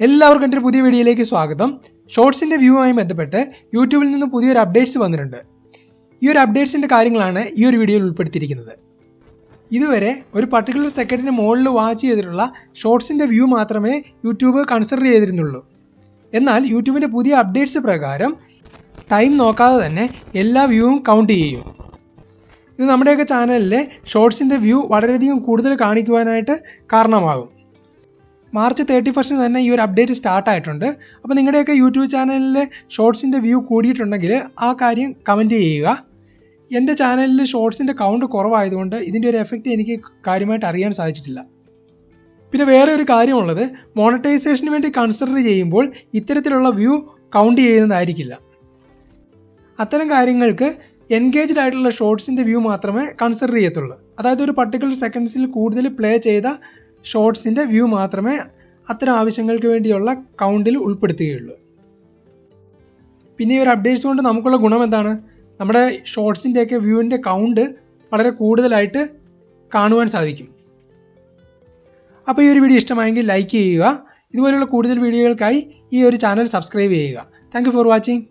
എല്ലാവർക്കും എന്റെ പുതിയ വീഡിയോയിലേക്ക് സ്വാഗതം. ഷോർട്സിന്റെ വ്യൂവുമായി ബന്ധപ്പെട്ട് യൂട്യൂബിൽ നിന്ന് പുതിയൊരു അപ്ഡേറ്റ്സ് വന്നിട്ടുണ്ട്. ഈ ഒരു അപ്ഡേറ്റ്സിന്റെ കാര്യങ്ങളാണ് ഈ ഒരു വീഡിയോയിൽ ഉൾപ്പെടുത്തിയിരിക്കുന്നത്. ഇതുവരെ ഒരു പർട്ടിക്കുലർ സെക്കൻഡിന് മുകളിൽ വാച്ച് ചെയ്തിട്ടുള്ള ഷോർട്സിന്റെ വ്യൂ മാത്രമേ യൂട്യൂബ് കൺസിഡർ ചെയ്തിരുന്നുള്ളൂ. എന്നാൽ യൂട്യൂബിന്റെ പുതിയ അപ്ഡേറ്റ്സ് പ്രകാരം ടൈം നോക്കാതെ തന്നെ എല്ലാ വ്യൂവും കൗണ്ട് ചെയ്യും. ഇത് നമ്മുടെയൊക്കെ ചാനലിലെ ഷോർട്സിന്റെ വ്യൂ വളരെയധികം കൂടുതൽ കാണിക്കുവാനായിട്ട് കാരണമാകും. മാർച്ച് തേർട്ടി ഫസ്റ്റിന് തന്നെ ഈ ഒരു അപ്ഡേറ്റ് സ്റ്റാർട്ട് ആയിട്ടുണ്ട് അപ്പോൾ നിങ്ങളുടെയൊക്കെ യൂട്യൂബ് ചാനലിലെ ഷോർട്സിന്റെ വ്യൂ കൂടിയിട്ടുണ്ടെങ്കിൽ ആ കാര്യം കമന്റ് ചെയ്യുക. എന്റെ ചാനലിൽ ഷോർട്സിന്റെ കൗണ്ട് കുറവായതുകൊണ്ട് ഇതിന്റെ ഒരു എഫക്റ്റ് എനിക്ക് കാര്യമായിട്ട് അറിയാൻ സാധിച്ചിട്ടില്ല. പിന്നെ വേറെ ഒരു കാര്യമുള്ളത് മോണറ്റൈസേഷന് വേണ്ടി കൺസിഡർ ചെയ്യുമ്പോൾ ഇത്തരത്തിലുള്ള വ്യൂ കൗണ്ട് ചെയ്യുന്നതായിരിക്കില്ല. അത്തരം കാര്യങ്ങൾക്ക് എൻഗേജ്ഡ് ആയിട്ടുള്ള ഷോർട്സിന്റെ വ്യൂ മാത്രമേ കൺസിഡർ ചെയ്യത്തുള്ളൂ. അതായത് ഒരു പർട്ടിക്കുലർ സെക്കൻഡ്സിൽ കൂടുതൽ പ്ലേ ചെയ്ത ഷോർട്സിന്റെ വ്യൂ മാത്രമേ അത്തരം ആവശ്യങ്ങൾക്ക് വേണ്ടിയുള്ള കൗണ്ടിൽ ഉൾപ്പെടുത്തുകയുള്ളൂ. പിന്നെ ഈ ഒരു അപ്ഡേറ്റ്സ് കൊണ്ട് നമുക്കുള്ള ഗുണം എന്താണ്? നമ്മുടെ ഷോർട്സിന്റെയൊക്കെ വ്യൂവിന്റെ കൗണ്ട് വളരെ കൂടുതലായിട്ട് കാണുവാൻ സാധിക്കും. അപ്പോൾ ഈ ഒരു വീഡിയോ ഇഷ്ടമായെങ്കിൽ ലൈക്ക് ചെയ്യുക. ഇതുപോലെയുള്ള കൂടുതൽ വീഡിയോകൾക്കായി ഈ ഒരു ചാനൽ സബ്സ്ക്രൈബ് ചെയ്യുക. Thank for watching